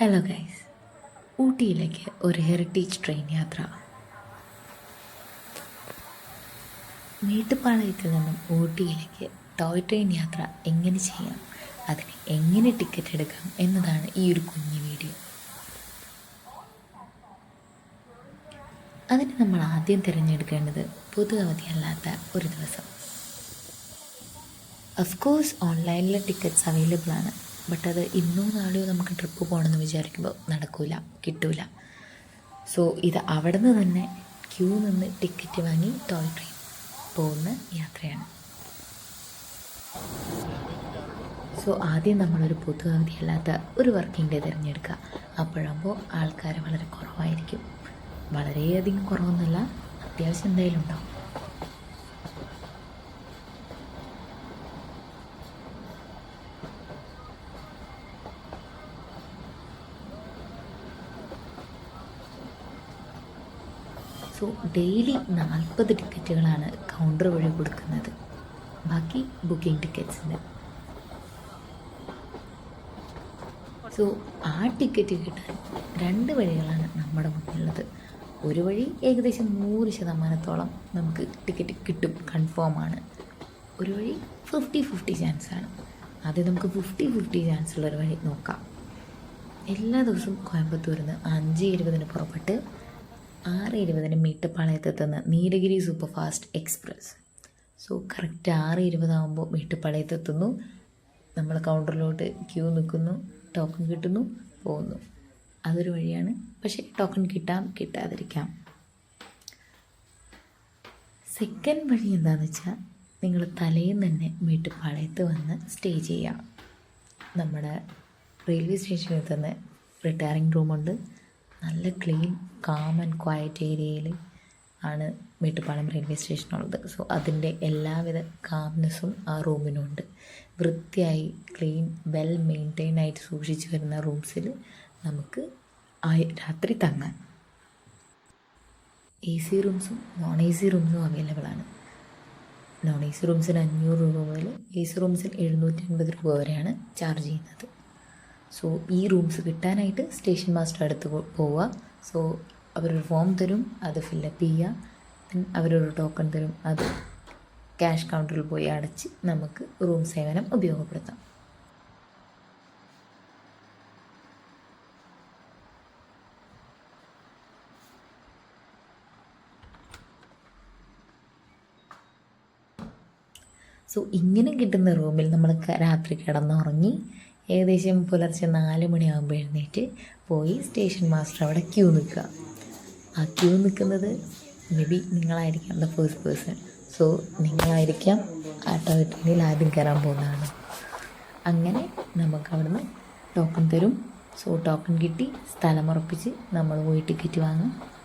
Hello guys ഊട്ടിയിലേക്ക് ഒരു heritage train യാത്ര. മേട്ടുപ്പാളയത്തിൽ നിന്നും ഊട്ടിയിലേക്ക് ടോയ് ട്രെയിൻ യാത്ര എങ്ങനെ ചെയ്യാം? അതിന് എങ്ങനെ ടിക്കറ്റ് എടുക്കാം എന്നതാണ് ഈ ഒരു കുഞ്ഞു വീഡിയോ അതിന് നമ്മൾ ആദ്യം തിരഞ്ഞെടുക്കേണ്ടത് പൊതു അവധിയല്ലാത്ത ഒരു ദിവസം. ഓഫ് കോഴ്സ് ഓൺലൈനിൽ ടിക്കറ്റ്സ് അവൈലബിൾ ആണ്. ബട്ട് അത് ഇന്നോ നാളെയോ നമുക്ക് ട്രിപ്പ് പോകണമെന്ന് വിചാരിക്കുമ്പോൾ നടക്കൂല കിട്ടൂല. സോ ഇത് അവിടെ നിന്ന് തന്നെ ക്യൂ നിന്ന് ടിക്കറ്റ് വാങ്ങി ടോയ് ട്രെയിൻ പോകുന്ന യാത്രയാണ്. സോ ആദ്യം നമ്മളൊരു പൊതു അവധിയല്ലാത്ത ഒരു വർക്കിംഗ് ഡേ തിരഞ്ഞെടുക്കുക. അപ്പോഴാകുമ്പോൾ ആൾക്കാർ വളരെ കുറവായിരിക്കും. വളരെയധികം കുറവൊന്നുമല്ല അത്യാവശ്യം എന്തായാലും ഉണ്ടാവും. സോ ഡെയിലി നാൽപ്പത് ടിക്കറ്റുകളാണ് കൗണ്ടർ വഴി കൊടുക്കുന്നത്. ബാക്കി ബുക്കിംഗ് ടിക്കറ്റ്സിന്. സോ ആ ടിക്കറ്റ് കിട്ടാൻ രണ്ട് വഴികളാണ് നമ്മുടെ മുന്നിലുള്ളത്. ഒരു വഴി ഏകദേശം നൂറ് ശതമാനത്തോളം നമുക്ക് ടിക്കറ്റ് കിട്ടും കൺഫേമാണ് ഒരു വഴി ഫിഫ്റ്റി ഫിഫ്റ്റി ചാൻസ് ആണ്. ആദ്യം നമുക്ക് ഫിഫ്റ്റി ഫിഫ്റ്റി ചാൻസ് ഉള്ളൊരു വഴി നോക്കാം. എല്ലാ ദിവസവും കോയമ്പത്തൂരിൽ നിന്ന് അഞ്ച് ഇരുപതിന് പുറപ്പെട്ട് ആറ് ഇരുപതിന് മീട്ടുപ്പാളയത്തെത്തുന്ന Nilgiri super fast express. So correct ആറ് ഇരുപതാകുമ്പോൾ മീട്ടുപ്പാളയത്തെത്തുന്നു. നമ്മൾ കൗണ്ടറിലോട്ട് ക്യൂ നിൽക്കുന്നു ടോക്കൺ കിട്ടുന്നു പോകുന്നു. അതൊരു വഴിയാണ്. പക്ഷേ ടോക്കൺ കിട്ടാം കിട്ടാതിരിക്കാം. സെക്കൻഡ് വഴി എന്താണെന്ന് വെച്ചാൽ നിങ്ങൾ തലേന്ന് തന്നെ മീട്ടുപ്പാളയത്ത് വന്ന് സ്റ്റേ ചെയ്യാം. നമ്മുടെ റെയിൽവേ സ്റ്റേഷനിൽ തന്നെ റിട്ടയറിംഗ് റൂമുണ്ട്. നല്ല ക്ലീൻ കാം ആൻഡ് ക്വയറ്റ് ഏരിയയിൽ ആണ് മേട്ടുപ്പാളം റെയിൽവേ സ്റ്റേഷനുള്ളത് സോ അതിന്റെ എല്ലാവിധ കാംനെസ്സും ആ റൂമിനുണ്ട് വൃത്തിയായി ക്ലീൻ വെൽ മെയിന്റെയിൻ ആയിട്ട് സൂക്ഷിച്ച് വരുന്ന റൂംസിൽ നമുക്ക് രാത്രി തങ്ങാൻ. എ സി റൂംസും നോൺ എ സി റൂംസും അവൈലബിൾ ആണ്. നോൺ എ സി റൂംസിന് അഞ്ഞൂറ് രൂപ മുതൽ എ സി റൂംസിൽ എഴുന്നൂറ്റി അൻപത് രൂപ വരെയാണ് ചാർജ് ചെയ്യുന്നത്. സോ ഈ റൂംസ് കിട്ടാനായിട്ട് സ്റ്റേഷൻ മാസ്റ്റർ അടുത്ത് പോവുക. സോ അവരൊരു ഫോം തരും അത് ഫില്ലപ്പ് ചെയ്യുക. അവരൊരു ടോക്കൺ തരും അത് ക്യാഷ് കൗണ്ടറിൽ പോയി അടച്ച് നമുക്ക് റൂം സേവനം ഉപയോഗപ്പെടുത്താം. സോ ഇങ്ങനെ കിട്ടുന്ന റൂമിൽ നമ്മൾ രാത്രി കിടന്നുറങ്ങി ഏകദേശം പുലർച്ചെ നാല് മണിയാകുമ്പോൾ എഴുന്നേറ്റ് പോയി സ്റ്റേഷൻ മാസ്റ്റർ അവിടെ ക്യൂ നിൽക്കുക. ആ ക്യൂ നിൽക്കുന്നത് മേ ബി നിങ്ങളായിരിക്കാം ദ ഫസ്റ്റ് പേഴ്സൺ സോ നിങ്ങളായിരിക്കാം ആ ട്രെയിനിൽ ആദ്യം കയറാൻ പോകുന്നതാണ്. അങ്ങനെ നമുക്ക് അവിടുന്ന് ടോക്കൺ തരും. സോ ടോക്കൺ കിട്ടി സ്ഥലം ഉറപ്പിച്ച് നമ്മൾ പോയി ടിക്കറ്റ് വാങ്ങും.